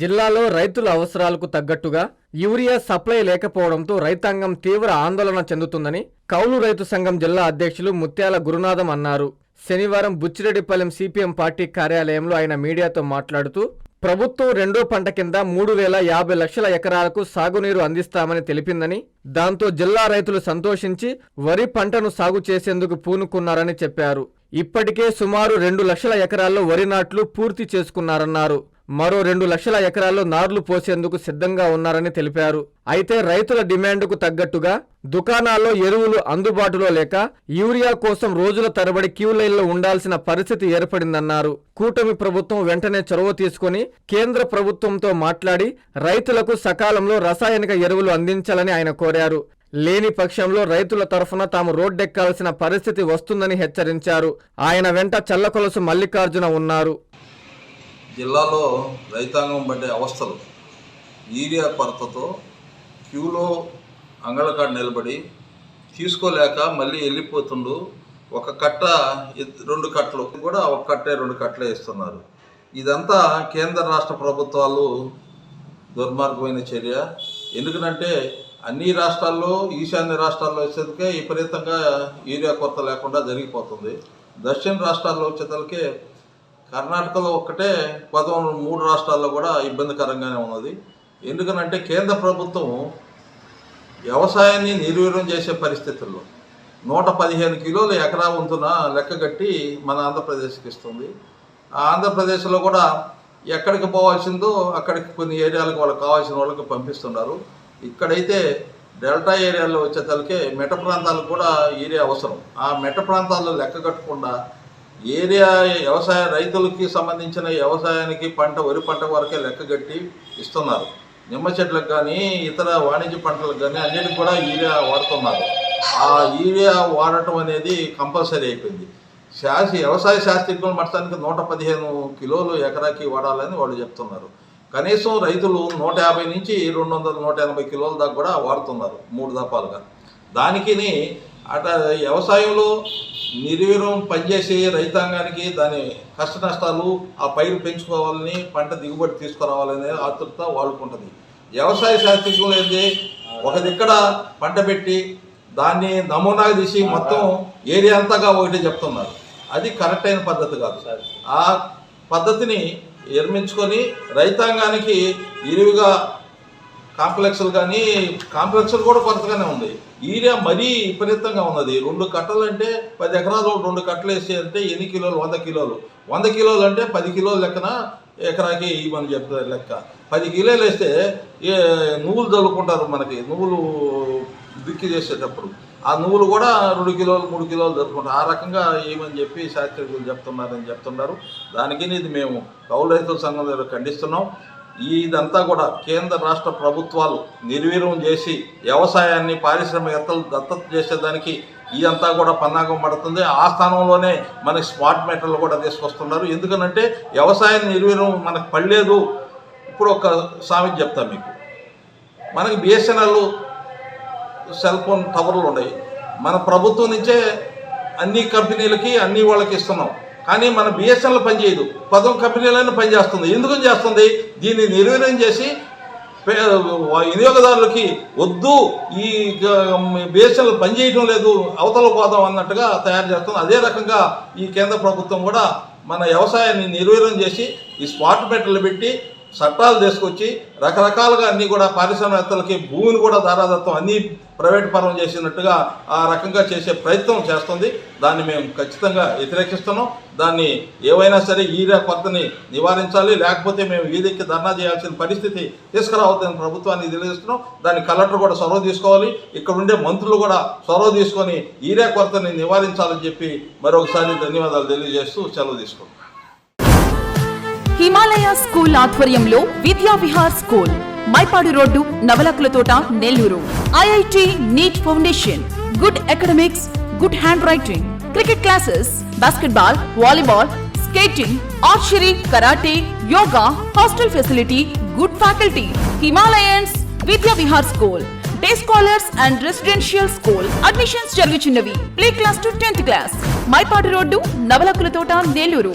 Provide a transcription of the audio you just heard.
జిల్లాలో రైతుల అవసరాలకు తగ్గట్టుగా యూరియా సప్లై లేకపోవడంతో రైతాంగం తీవ్ర ఆందోళన చెందుతుందని కౌలు రైతు సంఘం జిల్లా అధ్యక్షులు ముత్యాల గురునాథం అన్నారు. శనివారం బుచ్చిరెడ్డిపాలెం సిపిఎం పార్టీ కార్యాలయంలో ఆయన మీడియాతో మాట్లాడుతూ ప్రభుత్వం రెండో పంట కింద మూడు వేల యాభై లక్షల ఎకరాలకు సాగునీరు అందిస్తామని తెలిపిందని దాంతో జిల్లా రైతులు సంతోషించి వరి పంటను సాగు చేసేందుకు పూనుకున్నారని చెప్పారు. ఇప్పటికే సుమారు రెండు లక్షల ఎకరాల్లో వరి నాట్లు పూర్తి చేసుకున్నారన్నారు. మరో రెండు లక్షల ఎకరాల్లో నార్లు పోసేందుకు సిద్ధంగా ఉన్నారని తెలిపారు. అయితే రైతుల డిమాండ్కు తగ్గట్టుగా దుకాణాల్లో ఎరువులు అందుబాటులో లేక యూరియా కోసం రోజుల తరబడి క్యూ లైన్లో ఉండాల్సిన పరిస్థితి ఏర్పడిందన్నారు. కూటమి ప్రభుత్వం వెంటనే చొరవ తీసుకుని కేంద్ర ప్రభుత్వంతో మాట్లాడి రైతులకు సకాలంలో రసాయనిక ఎరువులు అందించాలని ఆయన కోరారు. లేని పక్షంలో రైతుల తరఫున తాము రోడ్డెక్కాల్సిన పరిస్థితి వస్తుందని హెచ్చరించారు. ఆయన వెంట చల్లకొలసు మల్లికార్జున ఉన్నారు. జిల్లాలో రైతాంగం పడ్డే అవస్థలు యూరియా కొరతతో క్యూలో అంగళకాడ నిలబడి తీసుకోలేక మళ్ళీ వెళ్ళిపోతుండు. ఒక కట్ట రెండు కట్టలు కూడా ఒక కట్టే రెండు కట్టలే ఇస్తున్నారు. ఇదంతా కేంద్ర రాష్ట్ర ప్రభుత్వాలు దుర్మార్గమైన చర్య. ఎందుకంటే అన్ని రాష్ట్రాల్లో ఈశాన్య రాష్ట్రాల్లో వచ్చేందుకే విపరీతంగా యూరియా కొరత లేకుండా జరిగిపోతుంది. దక్షిణ రాష్ట్రాల్లో వచ్చేతలకే కర్ణాటకలో ఒక్కటే పదమూడు మూడు రాష్ట్రాల్లో కూడా ఇబ్బందికరంగానే ఉన్నది. ఎందుకనంటే కేంద్ర ప్రభుత్వం వ్యవసాయాన్ని నిర్వీర్యం చేసే పరిస్థితుల్లో నూట పదిహేను కిలోలు ఎకరా వంతున లెక్క కట్టి మన ఆంధ్రప్రదేశ్కి ఇస్తుంది. ఆ ఆంధ్రప్రదేశ్లో కూడా ఎక్కడికి పోవాల్సిందో అక్కడికి కొన్ని ఏరియాలకు వాళ్ళకి కావాల్సిన వాళ్ళకి పంపిస్తున్నారు. ఇక్కడైతే డెల్టా ఏరియాలో వచ్చేసరికి మెట ప్రాంతాలకు కూడా ఏరియా అవసరం. ఆ మెట ప్రాంతాల్లో లెక్క కట్టకుండా ఏరియా వ్యవసాయ రైతులకి సంబంధించిన వ్యవసాయానికి పంట వరి పంట వరకే లెక్కగట్టి ఇస్తున్నారు. నిమ్మ చెట్లకు కానీ ఇతర వాణిజ్య పంటలకు కానీ అన్నిటికి కూడా యూరియా వాడుతున్నారు. ఆ యూరియా వాడటం అనేది కంపల్సరీ అయిపోయింది. శాస్త్ర వ్యవసాయ శాస్త్రజ్ఞులు మట్టానికి నూట పదిహేను కిలోలు ఎకరాకి వాడాలని వాళ్ళు చెప్తున్నారు. కనీసం రైతులు నూట యాభై నుంచి రెండు వందల నూట ఎనభై కిలోల దాకా కూడా వాడుతున్నారు మూడు దఫాలుగా. దానికి అట వ్యవసాయంలో నిర్వీర్యం పనిచేసే రైతాంగానికి దాని కష్ట నష్టాలు ఆ పైరు పెంచుకోవాలని పంట దిగుబడి తీసుకురావాలనే ఆతృత వాళ్ళకుంటుంది. వ్యవసాయ శాస్త్రజ్ఞులు ఏంటి ఒక దిక్కడ పంట పెట్టి దాన్ని నమూనాగా తీసి మొత్తం ఏరియా అంతాగా ఒకటి చెప్తున్నారు. అది కరెక్ట్ అయిన పద్ధతి కాదు. ఆ పద్ధతిని నిర్మించుకొని రైతాంగానికి ఇరువుగా కాంప్లెక్స్లు కానీ కాంప్లెక్స్లు కూడా కొరతగానే ఉంది ఏరియా మరీ విపరీతంగా ఉన్నది. రెండు కట్టలు అంటే పది ఎకరాలు రెండు కట్టలు వేసి అంటే ఎన్ని కిలోలు? వంద కిలోలు. వంద కిలోలు అంటే పది కిలోల లెక్కన ఎకరాకి ఇవ్వమని చెప్తారు లెక్క. పది కిలోలు వేస్తే ఏ నువ్వులు చల్లుకుంటారు మనకి. నువ్వులు దిక్కి చేసేటప్పుడు. ఆ నువ్వులు కూడా రెండు కిలోలు మూడు కిలోలు దొరుకుంటారు ఆ రకంగా ఏమని చెప్పి శాస్త్రజ్ఞులు చెప్తున్నారని చెప్తున్నారు దానికి ఇది మేము కౌలు రైతుల సంఘం దగ్గర ఖండిస్తున్నాం. ఇదంతా కూడా కేంద్ర రాష్ట్ర ప్రభుత్వాలు నిర్వీర్యం చేసి వ్యవసాయాన్ని పారిశ్రామికవేత్తలు దత్తత చేసేదానికి ఇదంతా కూడా పన్నాగం పడుతుంది. ఆ స్థానంలోనే మనకి స్మార్ట్ మీటర్లు కూడా తీసుకొస్తున్నారు. ఎందుకనంటే వ్యవసాయం నిర్వీర్యం మనకు పడలేదు. ఇప్పుడు ఒక సామెత చెప్తా మీకు. మనకి బిఎస్ఎన్ఎల్ సెల్ ఫోన్ టవర్లు ఉన్నాయి. మన ప్రభుత్వం నుంచే అన్ని కంపెనీలకి అన్ని వాళ్ళకి ఇస్తున్నాం. కానీ మన బిఎస్ఎన్ఎల్ పనిచేయదు పదం కంపెనీలైనా పనిచేస్తుంది ఎందుకు చేస్తుంది? దీన్ని నిర్వీర్యం చేసి వినియోగదారులకి వద్దు ఈ బిఎస్ఎన్ఎల్ పనిచేయటం లేదు అవతల పోదాం అన్నట్టుగా తయారు చేస్తుంది. అదే రకంగా ఈ కేంద్ర ప్రభుత్వం కూడా మన వ్యవసాయాన్ని నిర్వీర్యం చేసి ఈ స్పాట్ మీటర్లు పెట్టి చట్టాలు తీసుకొచ్చి రకరకాలుగా అన్నీ కూడా పారిశ్రామికవేత్తలకి భూమిని కూడా దారాదత్తం అన్నీ ప్రైవేట్ పరం చేసినట్టుగా ఆ రకంగా చేసే ప్రయత్నం చేస్తుంది. దాన్ని మేము ఖచ్చితంగా వ్యతిరేకిస్తున్నాం. దాన్ని ఏవైనా సరే ఈరియా కొరతని నివారించాలి. లేకపోతే మేము వీధికి ధర్నా చేయాల్సిన పరిస్థితి తీసుకురావద్దని ప్రభుత్వాన్ని తెలియజేస్తున్నాం. దాన్ని కలెక్టర్ కూడా చొరవ తీసుకోవాలి. ఇక్కడ ఉండే మంత్రులు కూడా చొరవ తీసుకొని ఈరే కొరతని నివారించాలని చెప్పి మరొకసారి ధన్యవాదాలు తెలియజేస్తూ సెలవు తీసుకుంటాం హిమాలయ స్కూల్ ఆధ్వర్యంలో Vidya Vihar school Mypadu road Navalakula Thota Nellore. IIT NEET foundation good academics good handwriting cricket classes basketball volleyball skating archery karate yoga hostel facility good faculty Himalayans Vidya Vihar school day scholars and residential school admissions జరుగుచున్నవి. Play class to tenth class. Mypadu road Navalakula Thota Nellore.